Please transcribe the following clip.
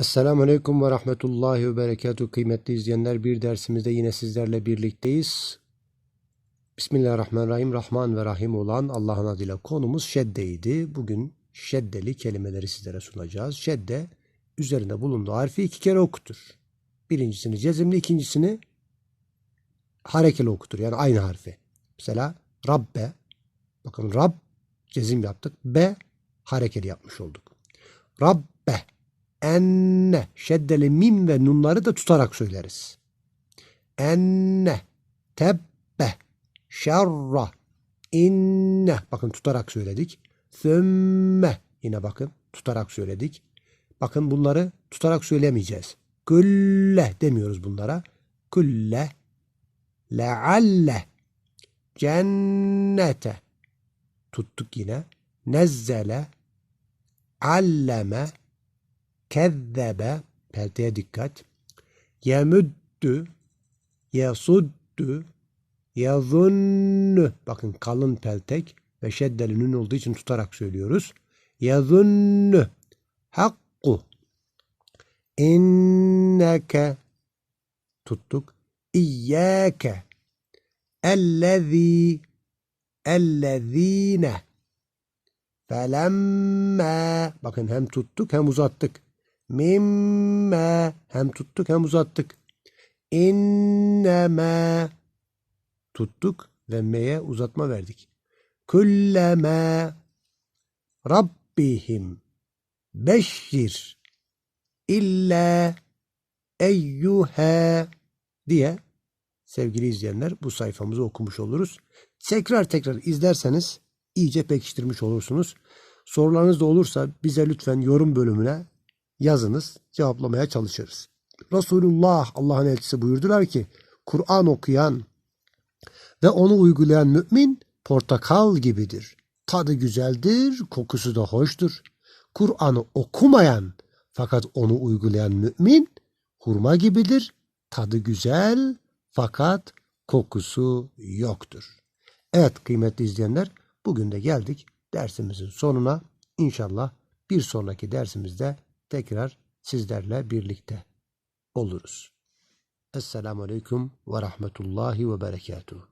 Esselamu Aleyküm ve Rahmetullahi ve Berekatuhu kıymetli izleyenler. Bir dersimizde yine sizlerle birlikteyiz. Bismillahirrahmanirrahim. Rahman ve Rahim olan Allah'ın adıyla konumuz şeddeydi. Bugün şeddeli kelimeleri sizlere sunacağız. Şedde üzerinde bulunduğu harfi iki kere okutur. Birincisini cezimli, ikincisini harekeli okutur. Yani aynı harfi. Mesela Rabbe. Bakın Rab cezim yaptık. B harekeli yapmış olduk. Rabbe enne şeddeli mim ve nunları da tutarak söyleriz. Enne tebbe şerra inne bakın tutarak söyledik. Thümme yine bakın tutarak söyledik. Bakın bunları tutarak söylemeyeceğiz. Külle demiyoruz bunlara. Külle lealle cennete tuttuk yine. Nezzele alleme kezzebe pelteye dikkat. Yemüddü yesuddu yazunnu bakın kalın peltek ve şeddeli nün olduğu için tutarak söylüyoruz. Yazunnu hakku inneke tuttuk. İyyâke ellezî ellezîne felemme bakın hem tuttuk hem uzattık. Mimme hem tuttuk hem uzattık. İnneme tuttuk ve me'ye uzatma verdik. Kulleme Rabbihim beşir illa eyyuhe diye sevgili izleyenler bu sayfamızı okumuş oluruz. Tekrar tekrar izlerseniz iyice pekiştirmiş olursunuz. Sorularınız da olursa bize lütfen yorum bölümüne yazınız. Cevaplamaya çalışırız. Resulullah Allah'ın elçisi buyurdular ki Kur'an okuyan ve onu uygulayan mümin portakal gibidir. Tadı güzeldir, kokusu da hoştur. Kur'an'ı okumayan fakat onu uygulayan mümin hurma gibidir. Tadı güzel fakat kokusu yoktur. Evet kıymetli izleyenler bugün de geldik dersimizin sonuna. İnşallah bir sonraki dersimizde tekrar sizlerle birlikte oluruz. Esselamu Aleyküm ve Rahmetullahi ve Berekatuhu.